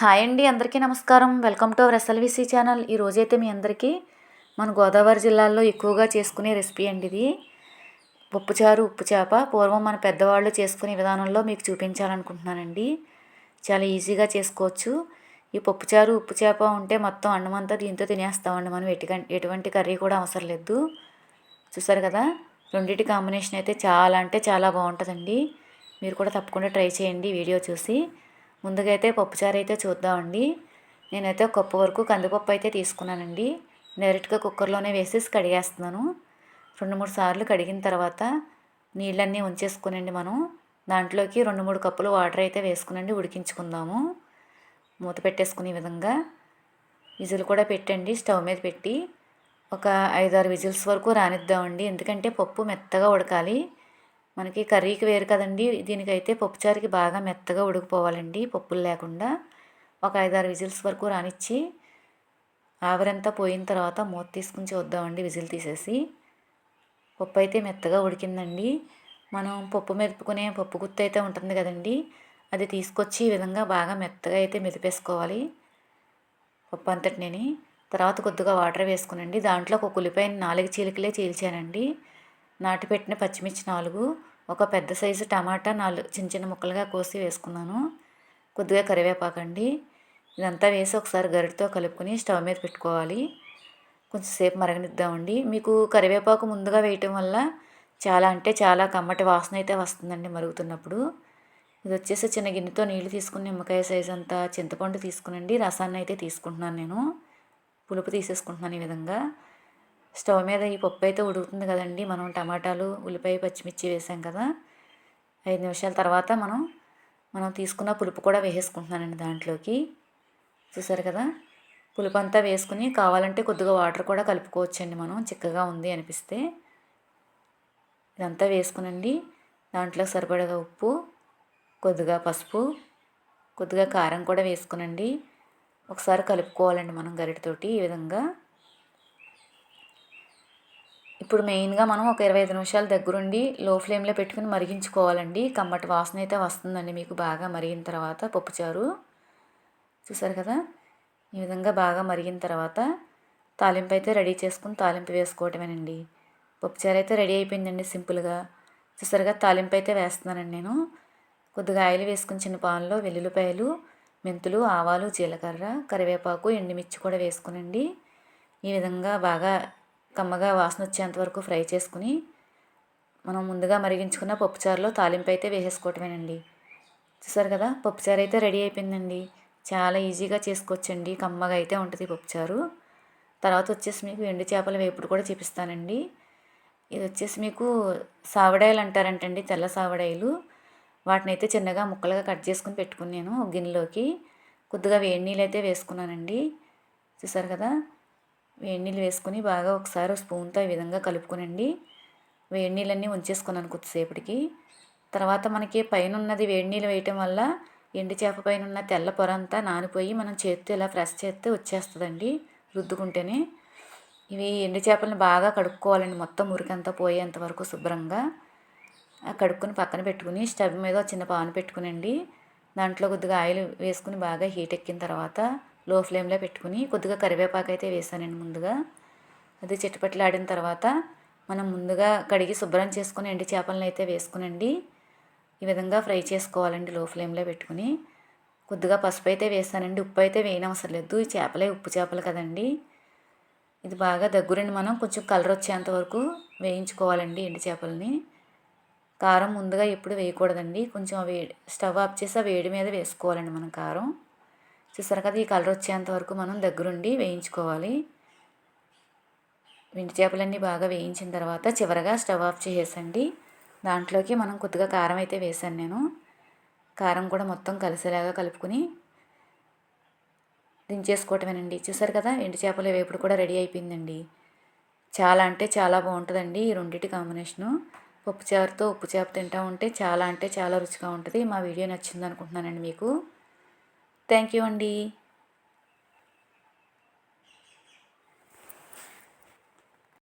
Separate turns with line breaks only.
Hi అండి అందరికీ నమస్కారం. Welcome to our SLVC channel. ఈ మీ అందరికీ మన గోదావరి జిల్లాలో ఎక్కువగా చేసుకునే రెసిపీ అండి ఇది. ఉప్పుచారు ఉప్పు చేప పూర్వం మన పెద్దవాళ్ళు చేసుకునే విధానంలో మీకు చూపించాలనుకుంటున్నానండి. చాలా ఈజీగా చేసుకోవచ్చు. ఈ పప్పుచారు ఉప్పు చేప ఉంటే మొత్తం అన్నం అంతా దీంతో తినేస్తామండి మనం. ఎటు ఎటువంటి కర్రీ కూడా అవసరం లేదు. చూసారు కదా? రెండింటి కాంబినేషన్ అయితే చాలా అంటే చాలా బాగుంటుందండి. మీరు కూడా తప్పకుండా ట్రై చేయండి వీడియో చూసి. ముందుగా అయితే పప్పుచారు అయితే చూద్దామండి. నేనైతే ఒక కప్పు వరకు కందిపప్పు అయితే తీసుకున్నానండి. డైరెక్ట్గా కుక్కర్లోనే వేసేసి కడిగేస్తున్నాను. రెండు మూడు సార్లు కడిగిన తర్వాత నీళ్ళన్నీ ఉంచేసుకునండి మనం. దాంట్లోకి రెండు మూడు కప్పులు వాటర్ అయితే వేసుకునండి ఉడికించుకుందాము. మూత పెట్టేసుకునే విధంగా విజిల్ కూడా పెట్టండి స్టవ్ మీద పెట్టి. ఒక ఐదారు విజిల్స్ వరకు రానిద్దామండి. ఎందుకంటే పప్పు మెత్తగా ఉడకాలి. మనకి కర్రీకి వేరు కదండి. దీనికైతే పప్పుచారుకి బాగా మెత్తగా ఉడికిపోవాలండి. పప్పులు లేకుండా ఒక ఐదారు విజిల్స్ వరకు రానిచ్చి ఆవిరంతా పోయిన తర్వాత మూత తీసుకుని చూద్దామండి విజిల్ తీసేసి. పప్పు అయితే మెత్తగా ఉడికిందండి. మనం పప్పు మెదుపుకునే పప్పు గుత్తి అయితే ఉంటుంది కదండి. అది తీసుకొచ్చి ఈ విధంగా బాగా మెత్తగా అయితే మెదిపేసుకోవాలి. పప్పు అంతటిని తర్వాత కొద్దిగా వాటర్ వేసుకునండి. దాంట్లో ఒక ఉల్లిపాయ నాలుగు చీలికలే చీల్చానండి. నాటిపెట్టిన పచ్చిమిర్చి నాలుగు ఒక పెద్ద సైజు టమాటా నాలుగు చిన్న చిన్న ముక్కలుగా కోసి వేసుకున్నాను. కొద్దిగా కరివేపాకండి. ఇదంతా వేసి ఒకసారి గరిటతో కలుపుకొని స్టవ్ మీద పెట్టుకోవాలి. కొంచెం సేపు మరగనిద్దామండి. మీకు కరివేపాకు ముందుగా వేయటం వల్ల చాలా అంటే చాలా కమ్మటి వాసన అయితే వస్తుందండి మరుగుతున్నప్పుడు. ఇది వచ్చేసి చిన్న గిన్నెతో నీళ్ళు తీసుకుని నిమ్మకాయ సైజు అంతా చింతపండు తీసుకునండి. రసాన్ని అయితే తీసుకుంటున్నాను నేను. పులుపు తీసేసుకుంటున్నాను ఈ విధంగా. స్టవ్ మీద ఈ పప్పు అయితే ఉడుకుతుంది కదండి. మనం టమాటాలు ఉల్లిపాయ పచ్చిమిర్చి వేసాం కదా. ఐదు నిమిషాల తర్వాత మనం మనం తీసుకున్న పులుపు కూడా వేసేసుకుంటున్నానండి దాంట్లోకి. చూసారు కదా? పులుపు అంతా వేసుకుని కావాలంటే కొద్దిగా వాటర్ కూడా కలుపుకోవచ్చండి మనం. చిక్కగా ఉంది అనిపిస్తే. ఇదంతా వేసుకునండి. దాంట్లో సరిపడగా ఉప్పు కొద్దిగా పసుపు కొద్దిగా కారం కూడా వేసుకునండి. ఒకసారి కలుపుకోవాలండి మనం గరిటతోటి ఈ విధంగా. ఇప్పుడు మెయిన్గా మనం ఒక ఇరవై ఐదు నిమిషాల దగ్గరుండి లో ఫ్లేమ్లో పెట్టుకుని మరిగించుకోవాలండి. కమ్మటి వాసన అయితే వస్తుందండి మీకు బాగా మరిగిన తర్వాత. పప్పుచారు చూసారు కదా? ఈ విధంగా బాగా మరిగిన తర్వాత తాలింపు అయితే రెడీ చేసుకుని తాలింపు వేసుకోవటమేనండి. పప్పుచారు అయితే రెడీ అయిపోయిందండి సింపుల్గా. చూసారుగా తాలింపు అయితే వేస్తున్నానండి నేను. కొద్దిగా ఆయిల్ వేసుకుని చిన్న పాన్లో వెల్లుల్లిపాయలు మెంతులు ఆవాలు జీలకర్ర కరివేపాకు ఎండుమిర్చి కూడా వేసుకునండి. ఈ విధంగా బాగా కమ్మగా వాసన వచ్చేంత వరకు ఫ్రై చేసుకుని మనం ముందుగా మరిగించుకున్న పప్పుచారులో తాలింపు అయితే వేసేసుకోవటమేనండి. చూసారు కదా పప్పుచారు అయితే రెడీ అయిపోయిందండి. చాలా ఈజీగా చేసుకోవచ్చండి. కమ్మగా అయితే ఉంటుంది పప్పుచారు. తర్వాత వచ్చేసి మీకు ఎండు చేపల వేపుడు కూడా చూపిస్తానండి. ఇది వచ్చేసి మీకు సావడాయలు అంటారంటండి తెల్ల సావడాయలు. వాటిని అయితే చిన్నగా ముక్కలుగా కట్ చేసుకుని పెట్టుకుని నేను గిన్నెలోకి. కొద్దిగా వేడి నీళ్ళు అయితే వేసుకున్నానండి. చూసారు కదా వేడి నీళ్ళు వేసుకొని బాగా ఒకసారి స్పూన్తో ఈ విధంగా కలుపుకునండి. వేడి నీళ్ళన్నీ ఉంచేసుకున్నాను కొద్దిసేపటికి. తర్వాత మనకి పైన ఉన్నది వేడి నీళ్ళు వేయటం వల్ల ఎండు చేప పైన ఉన్న తెల్ల పొర అంతా నానిపోయి మనం చేత్తో ఇలా ఫ్రెష్ చేస్తే వచ్చేస్తుందండి రుద్దుకుంటేనే. ఇవి ఎండు చేపలను బాగా కడుక్కోవాలండి మొత్తం మురికంతా పోయేంత వరకు శుభ్రంగా. కడుక్కొని పక్కన పెట్టుకుని స్టవ్ మీద చిన్న పాను పెట్టుకునండి. దాంట్లో కొద్దిగా ఆయిల్ వేసుకుని బాగా హీట్ ఎక్కిన తర్వాత లో ఫ్లేమ్లో పెట్టుకుని కొద్దిగా కరివేపాకు అయితే వేసానండి ముందుగా. అది చిట్టుపట్లాడిన తర్వాత మనం ముందుగా కడిగి శుభ్రం చేసుకుని ఎండి చేపలను అయితే వేసుకునండి. ఈ విధంగా ఫ్రై చేసుకోవాలండి లో ఫ్లేమ్లో పెట్టుకుని. కొద్దిగా పసుపు అయితే వేసానండి. ఉప్పు అయితే వేయనవసరం లేదు. ఈ చేపలే ఉప్పు చేపలు కదండి. ఇది బాగా దగ్గరండి మనం. కొంచెం కలర్ వచ్చేంత వరకు వేయించుకోవాలండి ఎండి చేపలని. కారం ముందుగా ఎప్పుడు వేయకూడదండి. కొంచెం వేడి స్టవ్ ఆఫ్ చేసి ఆ వేడి మీద వేసుకోవాలండి మనం కారం. చూసారు కదా ఈ కలర్ వచ్చేంత వరకు మనం దగ్గరుండి వేయించుకోవాలి. వెండి చేపలన్నీ బాగా వేయించిన తర్వాత చివరగా స్టవ్ ఆఫ్ చేసేసండి. దాంట్లోకి మనం కొద్దిగా కారం అయితే వేసాను నేను. కారం కూడా మొత్తం కలిసేలాగా కలుపుకుని దించేసుకోవటమేనండి. చూసారు కదా ఎండు చేపల వేపుడు కూడా రెడీ అయిపోయిందండి. చాలా అంటే చాలా బాగుంటుందండి ఈ రెండింటి కాంబినేషను. పప్పు చారుతో ఉప్పు చేప తింటూ ఉంటే చాలా అంటే చాలా రుచిగా ఉంటుంది. మా వీడియో నచ్చింది అనుకుంటున్నానండి మీకు. థ్యాంక్ యూ అండి